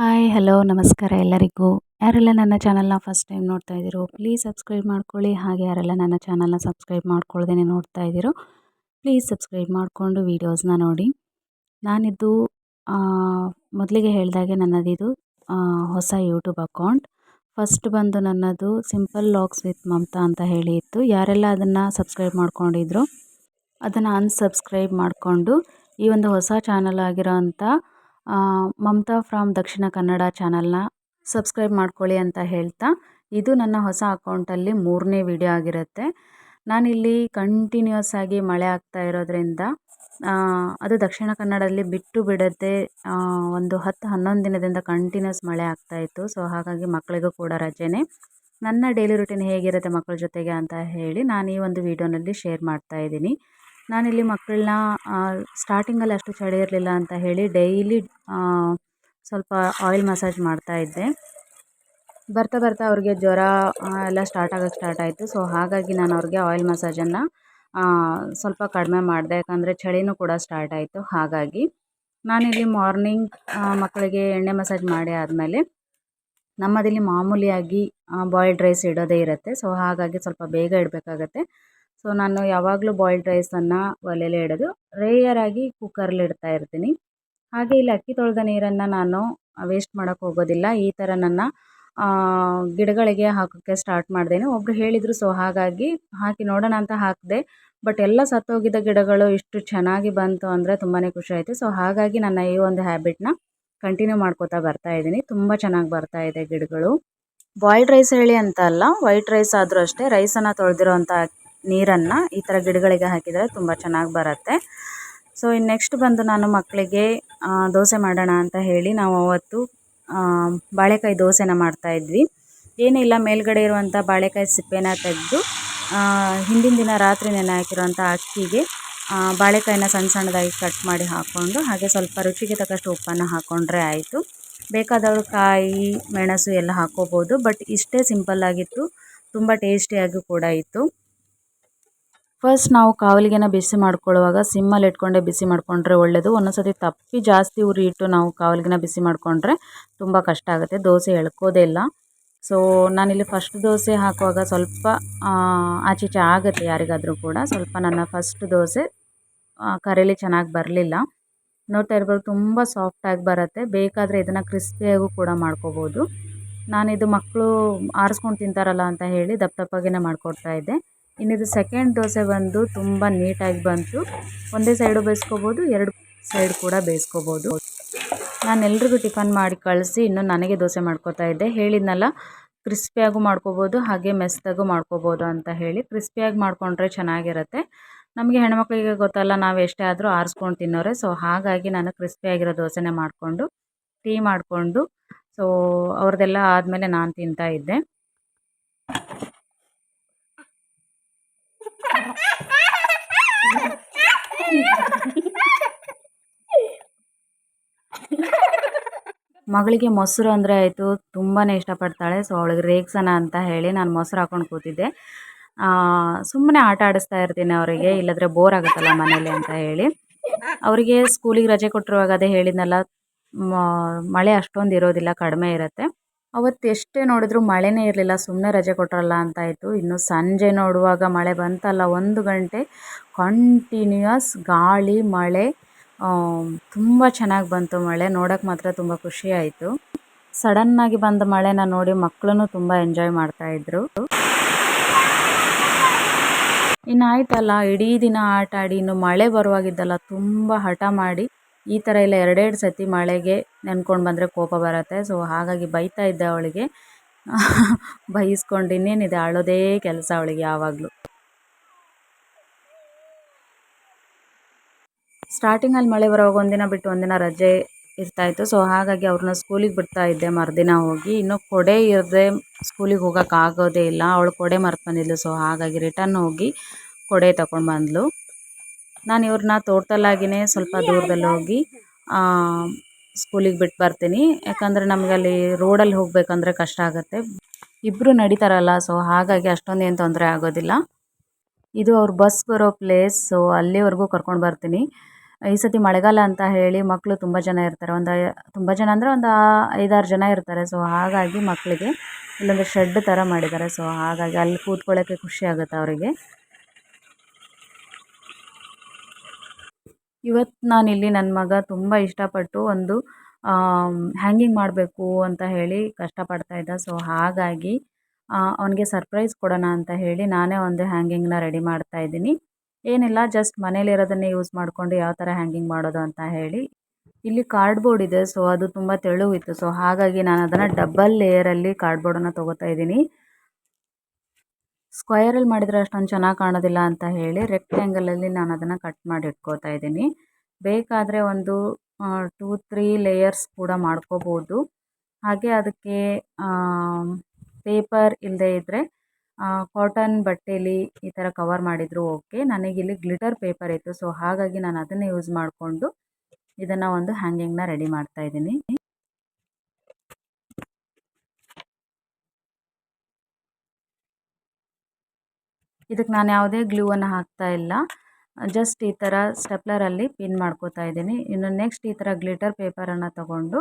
Hi, hello, ನಮಸ್ಕಾರ ಎಲ್ಲರಿಗೂ. ಯಾರೆಲ್ಲ ನನ್ನ ಚಾನಲ್ನ ಫಸ್ಟ್ ಟೈಮ್ ನೋಡ್ತಾ ಇದ್ದೀರೋ, ಪ್ಲೀಸ್ ಸಬ್ಸ್ಕ್ರೈಬ್ ಮಾಡ್ಕೊಳ್ಳಿ. ಹಾಗೆ ಯಾರೆಲ್ಲ ನನ್ನ ಚಾನಲ್ನ ಸಬ್ಸ್ಕ್ರೈಬ್ ಮಾಡ್ಕೊಳ್ದೇ ನೋಡ್ತಾ ಇದ್ದೀರೋ, ಪ್ಲೀಸ್ ಸಬ್ಸ್ಕ್ರೈಬ್ ಮಾಡಿಕೊಂಡು ವೀಡಿಯೋಸ್ನ ನೋಡಿ. ನಾನಿದ್ದು ಮೊದಲಿಗೆ ಹೇಳಿದಾಗೆ ನನ್ನದಿದು ಹೊಸ ಯೂಟ್ಯೂಬ್ ಅಕೌಂಟ್. ಫಸ್ಟ್ ಬಂದು ನನ್ನದು ಸಿಂಪಲ್ ಲಾಗ್ಸ್ ವಿತ್ ಮಮತಾ ಅಂತ ಹೇಳಿ ಇತ್ತು. ಯಾರೆಲ್ಲ ಅದನ್ನು ಸಬ್ಸ್ಕ್ರೈಬ್ ಮಾಡ್ಕೊಂಡಿದ್ರು, ಅದನ್ನು ಅನ್ಸಬ್ಸ್ಕ್ರೈಬ್ ಮಾಡಿಕೊಂಡು ಈ ಒಂದು ಹೊಸ ಚಾನಲ್ ಆಗಿರೋ ಅಂಥ ಮಮತಾ ಫ್ರಾಮ್ ದಕ್ಷಿಣ ಕನ್ನಡ ಚಾನಲ್ನ ಸಬ್ಸ್ಕ್ರೈಬ್ ಮಾಡ್ಕೊಳ್ಳಿ ಅಂತ ಹೇಳ್ತಾ ಇದು ನನ್ನ ಹೊಸ ಅಕೌಂಟಲ್ಲಿ ಮೂರನೇ ವಿಡಿಯೋ ಆಗಿರುತ್ತೆ. ನಾನಿಲ್ಲಿ ಕಂಟಿನ್ಯೂಸ್ ಆಗಿ ಮಳೆ ಆಗ್ತಾ ಇರೋದ್ರಿಂದ ಅದು ದಕ್ಷಿಣ ಕನ್ನಡದಲ್ಲಿ ಬಿಟ್ಟು ಬಿಡದೆ ಒಂದು ಹತ್ತು ಹನ್ನೊಂದು ದಿನದಿಂದ ಕಂಟಿನ್ಯೂಸ್ ಮಳೆ ಆಗ್ತಾ ಇತ್ತು. ಸೊ, ಹಾಗಾಗಿ ಮಕ್ಕಳಿಗೂ ಕೂಡ ರಜೆನೇ. ನನ್ನ ಡೈಲಿ ರುಟೀನ್ ಹೇಗಿರುತ್ತೆ ಮಕ್ಕಳ ಜೊತೆಗೆ ಅಂತ ಹೇಳಿ ನಾನು ಈ ಒಂದು ವಿಡಿಯೋನಲ್ಲಿ ಶೇರ್ ಮಾಡ್ತಾ ಇದ್ದೀನಿ. ನಾನಿಲ್ಲಿ ಮಕ್ಕಳನ್ನ ಸ್ಟಾರ್ಟಿಂಗಲ್ಲಿ ಅಷ್ಟು ಚಳಿ ಇರಲಿಲ್ಲ ಅಂತ ಹೇಳಿ ಡೈಲಿ ಸ್ವಲ್ಪ ಆಯಿಲ್ ಮಸಾಜ್ ಮಾಡ್ತಾಯಿದ್ದೆ ಬರ್ತಾ ಬರ್ತಾ ಅವ್ರಿಗೆ ಜ್ವರ ಎಲ್ಲ ಸ್ಟಾರ್ಟ್ ಆಗೋಕ್ಕೆ ಸ್ಟಾರ್ಟ್ ಆಯಿತು. ಸೊ ಹಾಗಾಗಿ ನಾನು ಅವ್ರಿಗೆ ಆಯಿಲ್ ಮಸಾಜನ್ನು ಸ್ವಲ್ಪ ಕಡಿಮೆ ಮಾಡಿದೆ. ಯಾಕಂದರೆ ಚಳಿನೂ ಕೂಡ ಸ್ಟಾರ್ಟ್ ಆಯಿತು. ಹಾಗಾಗಿ ನಾನಿಲ್ಲಿ ಮಾರ್ನಿಂಗ್ ಮಕ್ಕಳಿಗೆ ಎಣ್ಣೆ ಮಸಾಜ್ ಮಾಡಿ ಆದಮೇಲೆ ನಮ್ಮದಿಲ್ಲಿ ಮಾಮೂಲಿಯಾಗಿ ಬಾಯ್ಲ್ಡ್ ರೈಸ್ ಇಡೋದೇ ಇರುತ್ತೆ. ಸೊ ಹಾಗಾಗಿ ಸ್ವಲ್ಪ ಬೇಗ ಇಡಬೇಕಾಗತ್ತೆ. ಸೊ ನಾನು ಯಾವಾಗಲೂ ಬಾಯ್ಲ್ಡ್ ರೈಸನ್ನು ಒಲೆಯಲ್ಲೇ ಇಡೋದು. ರೇಯರಾಗಿ ಕುಕ್ಕರಲ್ಲಿ ಇಡ್ತಾ ಇರ್ತೀನಿ. ಹಾಗೆ ಇಲ್ಲಿ ಅಕ್ಕಿ ತೊಳೆದ ನೀರನ್ನು ನಾನು ವೇಸ್ಟ್ ಮಾಡೋಕ್ಕೆ ಹೋಗೋದಿಲ್ಲ. ಈ ಥರ ನನ್ನ ಗಿಡಗಳಿಗೆ ಹಾಕೋಕ್ಕೆ ಸ್ಟಾರ್ಟ್ ಮಾಡ್ದೇನೆ. ಒಬ್ಬರು ಹೇಳಿದರು ಸೊ ಹಾಗಾಗಿ ಹಾಕಿ ನೋಡೋಣ ಅಂತ ಹಾಕಿದೆ. ಬಟ್ ಎಲ್ಲ ಸತ್ತೋಗಿದ್ದ ಗಿಡಗಳು ಇಷ್ಟು ಚೆನ್ನಾಗಿ ಬಂತು ಅಂದರೆ ತುಂಬಾ ಖುಷಿ ಆಯಿತು. ಸೊ ಹಾಗಾಗಿ ನನ್ನ ಈ ಒಂದು ಹ್ಯಾಬಿಟ್ನ ಕಂಟಿನ್ಯೂ ಮಾಡ್ಕೋತಾ ಬರ್ತಾ ಇದ್ದೀನಿ. ತುಂಬ ಚೆನ್ನಾಗಿ ಬರ್ತಾ ಇದೆ ಗಿಡಗಳು. ಬಾಯ್ಲ್ಡ್ ರೈಸ್ ಹೇಳಿ ಅಂತ ಅಲ್ಲ ವೈಟ್ ರೈಸ್ ಆದರೂ ಅಷ್ಟೇ ರೈಸನ್ನು ತೊಳೆದಿರೋ ಅಂಥ ನೀರನ್ನು ಈ ಥರ ಗಿಡಗಳಿಗೆ ಹಾಕಿದರೆ ತುಂಬ ಚೆನ್ನಾಗಿ ಬರುತ್ತೆ. ಸೊ ಇನ್ನು ನೆಕ್ಸ್ಟ್ ಬಂದು ನಾನು ಮಕ್ಕಳಿಗೆ ದೋಸೆ ಮಾಡೋಣ ಅಂತ ಹೇಳಿ ನಾವು ಅವತ್ತು ಬಾಳೆಕಾಯಿ ದೋಸೆನ ಮಾಡ್ತಾಯಿದ್ವಿ ಏನಿಲ್ಲ, ಮೇಲ್ಗಡೆ ಇರುವಂಥ ಬಾಳೆಕಾಯಿ ಸಿಪ್ಪೆನ ತೆಗೆದು ಹಿಂದಿನ ದಿನ ರಾತ್ರಿ ನೆನೆ ಹಾಕಿರುವಂಥ ಅಕ್ಕಿಗೆ ಬಾಳೆಕಾಯಿನ ಸಣ್ಣ ಸಣ್ಣದಾಗಿ ಕಟ್ ಮಾಡಿ ಹಾಕ್ಕೊಂಡು ಹಾಗೆ ಸ್ವಲ್ಪ ರುಚಿಗೆ ತಕ್ಕಷ್ಟು ಉಪ್ಪನ್ನು ಹಾಕ್ಕೊಂಡ್ರೆ ಆಯಿತು. ಬೇಕಾದವರು ಕಾಯಿ, ಮೆಣಸು ಎಲ್ಲ ಹಾಕ್ಕೋಬೋದು ಬಟ್ ಇಷ್ಟೇ ಸಿಂಪಲ್ಲಾಗಿತ್ತು ತುಂಬ ಟೇಸ್ಟಿಯಾಗಿ ಕೂಡ ಇತ್ತು. ಫಸ್ಟ್ ನಾವು ಕಾವಲಿಗೆನ ಬಿಸಿ ಮಾಡ್ಕೊಳ್ಳುವಾಗ ಸಿಮ್ಮಲ್ಲಿ ಇಟ್ಕೊಂಡೆ ಬಿಸಿ ಮಾಡಿಕೊಂಡ್ರೆ ಒಳ್ಳೆಯದು ಒಂದೊಂದ್ಸತಿ ತಪ್ಪಿ ಜಾಸ್ತಿ ಉರಿ ಇಟ್ಟು ನಾವು ಕಾವಲಿಗೆನ ಬಿಸಿ ಮಾಡಿಕೊಂಡ್ರೆ ತುಂಬ ಕಷ್ಟ ಆಗುತ್ತೆ. ದೋಸೆ ಎಳ್ಕೋದೇ ಇಲ್ಲ. ಸೊ ನಾನಿಲ್ಲಿ ಫಸ್ಟ್ ದೋಸೆ ಹಾಕುವಾಗ ಸ್ವಲ್ಪ ಆಚೀಚೆ ಆಗುತ್ತೆ ಯಾರಿಗಾದರೂ ಕೂಡ. ಸ್ವಲ್ಪ ನನ್ನ ಫಸ್ಟ್ ದೋಸೆ ಕರೀಲಿ ಚೆನ್ನಾಗಿ ಬರಲಿಲ್ಲ. ನೋಡ್ತಾ ಇರ್ಬೋದು ತುಂಬ ಸಾಫ್ಟಾಗಿ ಬರುತ್ತೆ. ಬೇಕಾದರೆ ಇದನ್ನು ಕ್ರಿಸ್ಪಿಯಾಗೂ ಕೂಡ ಮಾಡ್ಕೋಬೋದು. ನಾನಿದು ಮಕ್ಕಳು ಆರಿಸ್ಕೊಂಡು ತಿಂತಾರಲ್ಲ ಅಂತ ಹೇಳಿ ದಪ್ಪ ದಪ್ಪಗೆ ಮಾಡಿಕೊಡ್ತಾ ಇದ್ದೆ. ಇನ್ನಿದು ಸೆಕೆಂಡ್ ದೋಸೆ ಬಂದು ತುಂಬ ನೀಟಾಗಿ ಬಂತು. ಒಂದೇ ಸೈಡು ಬೇಯಿಸ್ಕೋಬೋದು, ಎರಡು ಸೈಡ್ ಕೂಡ ಬೇಯಿಸ್ಕೋಬೋದು. ನಾನು ಎಲ್ರಿಗೂ ಟಿಫನ್ ಮಾಡಿ ಕಳಿಸಿ ಇನ್ನು ನನಗೆ ದೋಸೆ ಮಾಡ್ಕೋತಾ ಇದ್ದೆ. ಹೇಳಿದ್ನಲ್ಲ ಕ್ರಿಸ್ಪಿಯಾಗೂ ಮಾಡ್ಕೋಬೋದು, ಹಾಗೆ ಮೆಸ್ದಾಗೂ ಮಾಡ್ಕೋಬೋದು ಅಂತ ಹೇಳಿ. ಕ್ರಿಸ್ಪಿಯಾಗಿ ಮಾಡಿಕೊಂಡ್ರೆ ಚೆನ್ನಾಗಿರುತ್ತೆ. ನಮಗೆ ಹೆಣ್ಮಕ್ಳಿಗೆ ಗೊತ್ತಲ್ಲ, ನಾವು ಎಷ್ಟೇ ಆದರೂ ಆರಿಸ್ಕೊಂಡು ತಿನ್ನೋರೆ. ಸೊ ಹಾಗಾಗಿ ನಾನು ಕ್ರಿಸ್ಪಿಯಾಗಿರೋ ದೋಸೆನೇ ಮಾಡಿಕೊಂಡು ಟೀ ಮಾಡಿಕೊಂಡು ಸೊ ಅವ್ರದ್ದೆಲ್ಲ ಆದಮೇಲೆ ನಾನು ತಿಂತಾ ಇದ್ದೆ. ಮಗಳಿಗೆ ಮೊಸರು ಅಂದರೆ ಆಯಿತು ತುಂಬಾ ಇಷ್ಟಪಡ್ತಾಳೆ. ಸೊ ಅವಳಿಗೆ ರೇಗ್ಸನ ಅಂತ ಹೇಳಿ ನಾನು ಮೊಸರು ಹಾಕೊಂಡು ಕೂತಿದ್ದೆ. ಸುಮ್ಮನೆ ಆಟ ಆಡಿಸ್ತಾ ಇರ್ತೀನಿ ಅವರಿಗೆ, ಇಲ್ಲದ್ರೆ ಬೋರ್ ಆಗುತ್ತಲ್ಲ ಮನೇಲಿ ಅಂತ ಹೇಳಿ. ಅವರಿಗೆ ಸ್ಕೂಲಿಗೆ ರಜೆ ಕೊಟ್ಟಿರುವಾಗ ಅದೇ ಹೇಳಿದ್ನಲ್ಲ ಮಳೆ ಅಷ್ಟೊಂದು ಇರೋದಿಲ್ಲ, ಕಡಿಮೆ ಇರುತ್ತೆ. ಅವತ್ತು ಎಷ್ಟೇ ನೋಡಿದ್ರು ಮಳೆನೇ ಇರಲಿಲ್ಲ ಸುಮ್ಮನೆ ರಜೆ ಕೊಟ್ಟರಲ್ಲ ಅಂತ ಅಂತಾಯಿತು ಇನ್ನು ಸಂಜೆ ನೋಡುವಾಗ ಮಳೆ ಬಂತಲ್ಲ, ಒಂದು ಗಂಟೆ ಕಂಟಿನ್ಯೂಯಸ್ ಗಾಳಿ, ಮಳೆ ತುಂಬ ಚೆನ್ನಾಗಿ ಬಂತು ಮಳೆ. ನೋಡೋಕೆ ಮಾತ್ರ ತುಂಬ ಖುಷಿ ಆಯಿತು. ಸಡನ್ನಾಗಿ ಬಂದ ಮಳೆನ ನೋಡಿ ಮಕ್ಕಳು ತುಂಬ ಎಂಜಾಯ್ ಮಾಡ್ತಾಯಿದ್ರು ಇನ್ನು ಆಯ್ತಲ್ಲ, ಇಡೀ ದಿನ ಆಟ ಆಡಿ ಇನ್ನು ಮಳೆ ಬರುವಾಗಿದ್ದಲ್ಲ ತುಂಬ ಹಠ ಮಾಡಿ ಈ ಥರ ಎಲ್ಲ ಎರಡೆರಡು ಸತಿ ಮಳೆಗೆ ನೆನ್ಕೊಂಡು ಬಂದರೆ ಕೋಪ ಬರುತ್ತೆ. ಸೊ ಹಾಗಾಗಿ ಬೈತಾ ಇದ್ದೆ ಅವಳಿಗೆ. ಬೈಸ್ಕೊಂಡು ಇನ್ನೇನಿದೆ, ಅಳೋದೇ ಕೆಲಸ ಅವಳಿಗೆ ಯಾವಾಗಲೂ. ಸ್ಟಾರ್ಟಿಂಗಲ್ಲಿ ಮಳೆ ಬರೋವಾಗ ಒಂದಿನ ಬಿಟ್ಟು ಒಂದಿನ ರಜೆ ಇರ್ತಾಯಿತ್ತು. ಸೊ ಹಾಗಾಗಿ ಅವ್ರನ್ನ ಸ್ಕೂಲಿಗೆ ಬಿಡ್ತಾ ಇದ್ದೆ ಮರುದಿನ ಹೋಗಿ. ಇನ್ನು ಕೊಡೆ ಇರದೆ ಸ್ಕೂಲಿಗೆ ಹೋಗೋಕ್ಕಾಗೋದೇ ಇಲ್ಲ. ಅವಳು ಕೊಡೆ ಮರ್ತು ಬಂದಿದ್ಲು ಸೊ ಹಾಗಾಗಿ ರಿಟರ್ನ್ ಹೋಗಿ ಕೊಡೆ ತಗೊಂಡು ಬಂದಳು ನಾನು ಇವ್ರನ್ನ ತೋಟದಲ್ಲಾಗಿಯೇ ಸ್ವಲ್ಪ ದೂರದಲ್ಲಿ ಹೋಗಿ ಸ್ಕೂಲಿಗೆ ಬಿಟ್ಟು ಬರ್ತೀನಿ. ಯಾಕಂದರೆ ನಮಗಲ್ಲಿ ರೋಡಲ್ಲಿ ಹೋಗಬೇಕಂದ್ರೆ ಕಷ್ಟ ಆಗುತ್ತೆ. ಇಬ್ಬರು ನಡೀತಾರಲ್ಲ ಸೊ ಹಾಗಾಗಿ ಅಷ್ಟೊಂದೇನು ತೊಂದರೆ ಆಗೋದಿಲ್ಲ. ಇದು ಅವ್ರ ಬಸ್ ಬರೋ ಪ್ಲೇಸ್ ಸೊ ಅಲ್ಲಿವರೆಗೂ ಕರ್ಕೊಂಡು ಬರ್ತೀನಿ. ಈ ಸತಿ ಮಳೆಗಾಲ ಅಂತ ಹೇಳಿ ಮಕ್ಕಳು ತುಂಬ ಜನ ಇರ್ತಾರೆ. ಒಂದು ತುಂಬ ಜನ ಅಂದರೆ ಒಂದು ಐದಾರು ಜನ ಇರ್ತಾರೆ. ಸೊ ಹಾಗಾಗಿ ಮಕ್ಕಳಿಗೆ ಇಲ್ಲೊಂದು ಶೆಡ್ ಥರ ಮಾಡಿದ್ದಾರೆ. ಸೊ ಹಾಗಾಗಿ ಅಲ್ಲಿ ಕೂತ್ಕೊಳ್ಳೋಕ್ಕೆ ಖುಷಿ ಆಗುತ್ತೆ ಅವರಿಗೆ. ಇವತ್ತು ನಾನಿಲ್ಲಿ ನನ್ನ ಮಗ ತುಂಬ ಇಷ್ಟಪಟ್ಟು ಒಂದು ಹ್ಯಾಂಗಿಂಗ್ ಮಾಡಬೇಕು ಅಂತ ಹೇಳಿ ಕಷ್ಟಪಡ್ತಾ ಇದ್ದ. ಸೊ ಹಾಗಾಗಿ ಅವನಿಗೆ ಸರ್ಪ್ರೈಸ್ ಕೊಡೋಣ ಅಂತ ಹೇಳಿ ನಾನೇ ಒಂದು ಹ್ಯಾಂಗಿಂಗ್ನ ರೆಡಿ ಮಾಡ್ತಾ ಇದ್ದೀನಿ. ಏನಿಲ್ಲ ಜಸ್ಟ್ ಮನೇಲಿರೋದನ್ನೇ ಯೂಸ್ ಮಾಡಿಕೊಂಡು ಯಾವ ಥರ ಹ್ಯಾಂಗಿಂಗ್ ಮಾಡೋದು ಅಂತ ಹೇಳಿ. ಇಲ್ಲಿ ಕಾರ್ಡ್ಬೋರ್ಡ್ ಇದೆ ಸೊ ಅದು ತುಂಬ ತೆಳುವಿತ್ತು. ಸೊ ಹಾಗಾಗಿ ನಾನು ಅದನ್ನು ಡಬ್ಬಲ್ ಲೇಯರಲ್ಲಿ ಕಾರ್ಡ್ಬೋರ್ಡನ್ನು ತೊಗೋತಾ ಇದ್ದೀನಿ. ಸ್ಕ್ವಯರಲ್ಲಿ ಮಾಡಿದರೆ ಅಷ್ಟೊಂದು ಚೆನ್ನಾಗಿ ಕಾಣೋದಿಲ್ಲ ಅಂತ ಹೇಳಿ ರೆಕ್ಟ್ಯಾಂಗಲಲ್ಲಿ ನಾನು ಅದನ್ನು ಕಟ್ ಮಾಡಿ ಇಟ್ಕೋತಾ ಇದ್ದೀನಿ. ಬೇಕಾದರೆ ಒಂದು ಟೂ ತ್ರೀ ಲೇಯರ್ಸ್ ಕೂಡ ಮಾಡ್ಕೋಬೋದು. ಹಾಗೆ ಅದಕ್ಕೆ ಪೇಪರ್ ಇಲ್ಲದೇ ಇದ್ದರೆ ಕಾಟನ್ ಬಟ್ಟೆಲಿ ಈ ಥರ ಕವರ್ ಮಾಡಿದರೂ ಓಕೆ ನನಗಿಲ್ಲಿ ಗ್ಲಿಟರ್ ಪೇಪರ್ ಇತ್ತು ಸೊ ಹಾಗಾಗಿ ನಾನು ಅದನ್ನೇ ಯೂಸ್ ಮಾಡಿಕೊಂಡು ಇದನ್ನು ಒಂದು ಹ್ಯಾಂಗಿಂಗ್ನ ರೆಡಿ ಮಾಡ್ತಾ ಇದ್ದೀನಿ. ಇದಕ್ಕೆ ನಾನು ಯಾವುದೇ ಗ್ಲೂವನ್ನು ಹಾಕ್ತಾ ಇಲ್ಲ. ಜಸ್ಟ್ ಈ ಥರ ಸ್ಟೆಪ್ಲರಲ್ಲಿ ಪಿನ್ ಮಾಡ್ಕೋತಾ ಇದ್ದೀನಿ. ಇನ್ನು ನೆಕ್ಸ್ಟ್ ಈ ಥರ ಗ್ಲಿಟರ್ ಪೇಪರನ್ನು ತಗೊಂಡು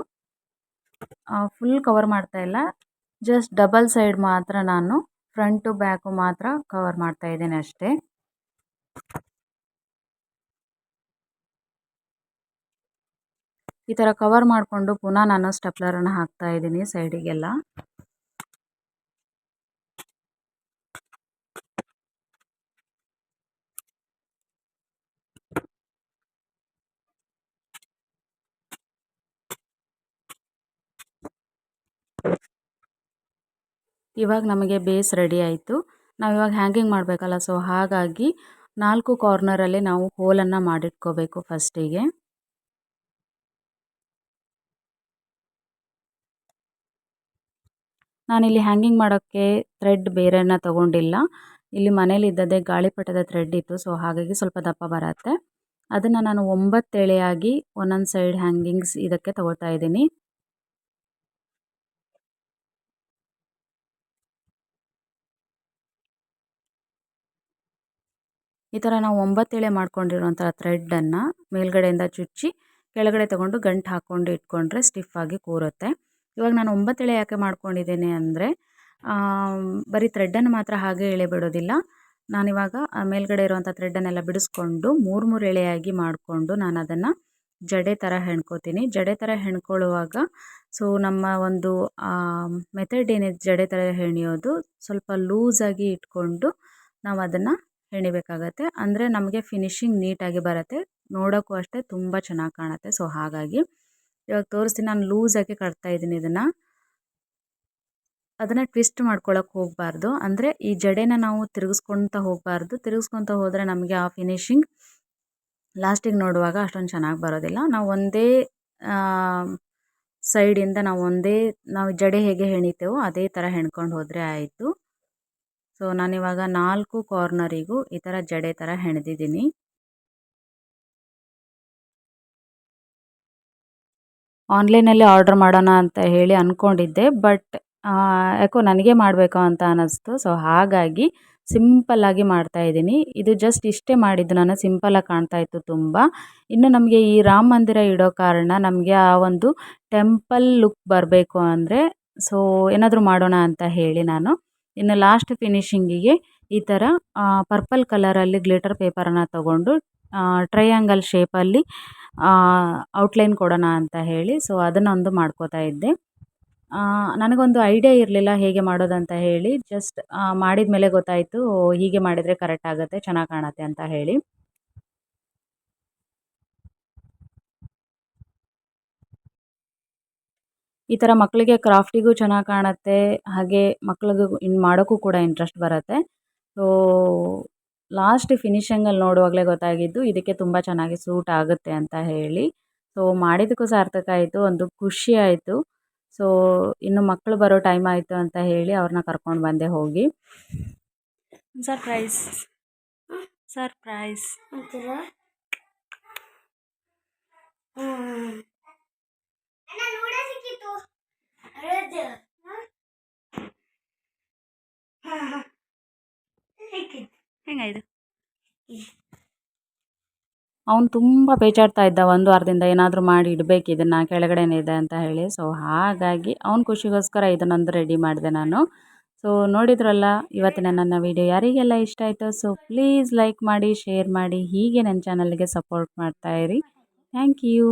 ಫುಲ್ ಕವರ್ ಮಾಡ್ತಾ ಇಲ್ಲ. ಜಸ್ಟ್ ಡಬಲ್ ಸೈಡ್ ಮಾತ್ರ ನಾನು ಫ್ರಂಟು ಬ್ಯಾಕು ಮಾತ್ರ ಕವರ್ ಮಾಡ್ತಾ ಇದ್ದೇನೆ ಅಷ್ಟೇ. ಈ ಥರ ಕವರ್ ಮಾಡಿಕೊಂಡು ಪುನಃ ನಾನು ಸ್ಟೆಪ್ಲರನ್ನು ಹಾಕ್ತಾ ಇದ್ದೀನಿ ಸೈಡಿಗೆಲ್ಲ ಇವಾಗ ನಮಗೆ ಬೇಸ್ ರೆಡಿ ಆಯಿತು. ನಾವು ಇವಾಗ ಹ್ಯಾಂಗಿಂಗ್ ಮಾಡಬೇಕಲ್ಲ, ಸೊ ಹಾಗಾಗಿ ನಾಲ್ಕು ಕಾರ್ನರಲ್ಲಿ ನಾವು ಹೋಲನ್ನು ಮಾಡಿಟ್ಕೋಬೇಕು ಫಸ್ಟಿಗೆ. ನಾನಿಲ್ಲಿ ಹ್ಯಾಂಗಿಂಗ್ ಮಾಡೋಕ್ಕೆ ಥ್ರೆಡ್ ಬೇರೆನ ತೊಗೊಂಡಿಲ್ಲ. ಇಲ್ಲಿ ಮನೇಲಿ ಇದ್ದದ್ದೇ ಗಾಳಿಪಟದ ಥ್ರೆಡ್ ಇತ್ತು, ಸೊ ಹಾಗಾಗಿ ಸ್ವಲ್ಪ ದಪ್ಪ ಬರುತ್ತೆ. ಅದನ್ನು ನಾನು ಒಂಬತ್ತು ಎಳೆಯಾಗಿ ಒಂದೊಂದು ಸೈಡ್ ಹ್ಯಾಂಗಿಂಗ್ಸ್ ಇದಕ್ಕೆ ತಗೋತಾ ಇದ್ದೀನಿ. ಈ ಥರ ನಾವು ಒಂಬತ್ತೇಳೆ ಮಾಡ್ಕೊಂಡಿರುವಂಥ ಥ್ರೆಡ್ಡನ್ನು ಮೇಲ್ಗಡೆಯಿಂದ ಚುಚ್ಚಿ ಕೆಳಗಡೆ ತಗೊಂಡು ಗಂಟು ಹಾಕ್ಕೊಂಡು ಇಟ್ಕೊಂಡ್ರೆ ಸ್ಟಿಫಾಗಿ ಕೂರುತ್ತೆ. ಇವಾಗ ನಾನು ಒಂಬತ್ತೇಳೆ ಯಾಕೆ ಮಾಡ್ಕೊಂಡಿದ್ದೇನೆ ಅಂದರೆ ಬರೀ ಥ್ರೆಡ್ಡನ್ನು ಮಾತ್ರ ಹಾಗೆ ಎಳೆ ಬಿಡೋದಿಲ್ಲ. ನಾನಿವಾಗ ಮೇಲ್ಗಡೆ ಇರುವಂಥ ಥ್ರೆಡ್ಡನ್ನೆಲ್ಲ ಬಿಡಿಸ್ಕೊಂಡು ಮೂರು ಮೂರು ಎಳೆಯಾಗಿ ಮಾಡಿಕೊಂಡು ನಾನು ಅದನ್ನು ಜಡೆ ಥರ ಹೆಣ್ಕೋತೀನಿ. ಜಡೆ ಥರ ಹೆಣ್ಕೊಳ್ಳುವಾಗ, ಸೊ ನಮ್ಮ ಒಂದು ಮೆಥಡ್ ಏನಿದೆ ಜಡೆ ಥರ ಹೆಣೆಯೋದು ಸ್ವಲ್ಪ ಲೂಸಾಗಿ ಇಟ್ಕೊಂಡು ನಾವು ಅದನ್ನು ಹೆಣಿಬೇಕಾಗತ್ತೆ ಅಂದರೆ ನಮಗೆ ಫಿನಿಶಿಂಗ್ ನೀಟಾಗಿ ಬರುತ್ತೆ. ನೋಡೋಕ್ಕೂ ಅಷ್ಟೇ ತುಂಬ ಚೆನ್ನಾಗಿ ಕಾಣುತ್ತೆ. ಸೊ ಹಾಗಾಗಿ ಇವಾಗ ತೋರಿಸ್ತೀನಿ. ನಾನು ಲೂಸಾಗಿ ಕಟ್ತಾ ಇದ್ದೀನಿ ಇದನ್ನು. ಅದನ್ನು ಟ್ವಿಸ್ಟ್ ಮಾಡ್ಕೊಳ್ಳೋಕೆ ಹೋಗಬಾರ್ದು. ಅಂದರೆ ಈ ಜಡೆನ ನಾವು ತಿರುಗಿಸ್ಕೊತ ಹೋಗಬಾರ್ದು. ತಿರುಗಿಸ್ಕೊತ ಹೋದರೆ ನಮಗೆ ಆ ಫಿನಿಶಿಂಗ್ ಲಾಸ್ಟಿಗೆ ನೋಡುವಾಗ ಅಷ್ಟೊಂದು ಚೆನ್ನಾಗಿ ಬರೋದಿಲ್ಲ. ನಾವು ಒಂದೇ ಸೈಡಿಂದ ನಾವು ಒಂದೇ, ನಾವು ಜಡೆ ಹೇಗೆ ಹೆಣಿತೇವೋ ಅದೇ ಥರ ಹೆಣ್ಕೊಂಡು ಹೋದರೆ ಆಯಿತು. ಸೊ, ನಾನಿವಾಗ ನಾಲ್ಕು ಕಾರ್ನರಿಗೂ ಈ ಥರ ಜಡೆ ಥರ ಹೆಣೆದಿದ್ದೀನಿ. ಆನ್ಲೈನಲ್ಲಿ ಆರ್ಡರ್ ಮಾಡೋಣ ಅಂತ ಹೇಳಿ ಅಂದ್ಕೊಂಡಿದ್ದೆ ಬಟ್ ಯಾಕೋ ನನಗೆ ಮಾಡಬೇಕು ಅಂತ ಅನ್ನಿಸ್ತು. ಸೊ, ಹಾಗಾಗಿ ಸಿಂಪಲ್ಲಾಗಿ ಮಾಡ್ತಾಯಿದ್ದೀನಿ ಇದು ಜಸ್ಟ್ ಇಷ್ಟೇ ಮಾಡಿದ್ದು. ನಾನು ಸಿಂಪಲ್ಲಾಗಿ ಕಾಣ್ತಾ ಇತ್ತು ತುಂಬ. ಇನ್ನು ನಮಗೆ ಈ ರಾಮ ಮಂದಿರ ಇಡೋ ಕಾರಣ ನಮಗೆ ಆ ಒಂದು ಟೆಂಪಲ್ ಲುಕ್ ಬರಬೇಕು ಅಂದರೆ, ಸೊ, ಏನಾದರೂ ಮಾಡೋಣ ಅಂತ ಹೇಳಿ ನಾನು. ಇನ್ನು ಲಾಸ್ಟ್ ಫಿನಿಶಿಂಗಿಗೆ ಈ ಥರ ಪರ್ಪಲ್ ಕಲರಲ್ಲಿ ಗ್ಲಿಟರ್ ಪೇಪರನ್ನು ತಗೊಂಡು ಟ್ರಯಾಂಗಲ್ ಶೇಪಲ್ಲಿ ಔಟ್ಲೈನ್ ಕೊಡೋಣ ಅಂತ ಹೇಳಿ ಸೊ ಅದನ್ನೊಂದು ಮಾಡ್ಕೋತಾ ಇದ್ದೆ. ನನಗೊಂದು ಐಡಿಯಾ ಇರಲಿಲ್ಲ ಹೇಗೆ ಮಾಡೋದಂತ ಹೇಳಿ ಜಸ್ಟ್ ಮಾಡಿದ ಮೇಲೆ ಗೊತ್ತಾಯಿತು, ಹೀಗೆ ಮಾಡಿದರೆ ಕರೆಕ್ಟ್ ಆಗುತ್ತೆ, ಚೆನ್ನಾಗಿ ಕಾಣುತ್ತೆ ಅಂತ ಹೇಳಿ. ಈ ಥರ ಮಕ್ಕಳಿಗೆ ಕ್ರಾಫ್ಟಿಗೂ ಚೆನ್ನಾಗಿ ಕಾಣುತ್ತೆ ಹಾಗೆ ಮಕ್ಳಿಗೂ ಇನ್ನು ಮಾಡೋಕ್ಕೂ ಕೂಡ ಇಂಟ್ರೆಸ್ಟ್ ಬರುತ್ತೆ. ಸೊ ಲಾಸ್ಟ್ ಫಿನಿಷಿಂಗಲ್ಲಿ ನೋಡುವಾಗಲೇ ಗೊತ್ತಾಗಿದ್ದು ಇದಕ್ಕೆ ತುಂಬ ಚೆನ್ನಾಗಿ ಸೂಟ್ ಆಗುತ್ತೆ ಅಂತ ಹೇಳಿ. ಸೊ ಮಾಡಿದ್ದಕ್ಕೂ ಸಾರ್ಥಕ ಆಯಿತು ಒಂದು ಖುಷಿ ಆಯಿತು. ಸೊ ಇನ್ನು ಮಕ್ಕಳು ಬರೋ ಟೈಮ್ ಆಯಿತು ಅಂತ ಹೇಳಿ ಅವ್ರನ್ನ ಕರ್ಕೊಂಡು ಬಂದೆ ಹೋಗಿ. ಸರ್ಪ್ರೈಸ್ ಸರ್ಪ್ರೈಸ್ ಹೆಂಗಾಯ್ತು? ಅವನು ತುಂಬ ಪೇಚಾಡ್ತಾ ಇದ್ದ ಒಂದು ವಾರದಿಂದ ಏನಾದರೂ ಮಾಡಿ ಇಡಬೇಕು ಇದನ್ನು ಕೆಳಗಡೆನೇ ಇದೆ ಅಂತ ಹೇಳಿ. ಸೊ ಹಾಗಾಗಿ ಅವ್ನ ಖುಷಿಗೋಸ್ಕರ ಇದನ್ನೊಂದು ರೆಡಿ ಮಾಡಿದೆ ನಾನು. ಸೊ ನೋಡಿದ್ರಲ್ಲ ಇವತ್ತಿನ ನನ್ನ ವಿಡಿಯೋ ಯಾರಿಗೆಲ್ಲ ಇಷ್ಟ ಆಯಿತು ಸೊ ಪ್ಲೀಸ್ ಲೈಕ್ ಮಾಡಿ ಶೇರ್ ಮಾಡಿ ಹೀಗೆ ನನ್ನ ಚಾನಲ್ಗೆ ಸಪೋರ್ಟ್ ಮಾಡ್ತಾಯಿರಿ ಥ್ಯಾಂಕ್ ಯು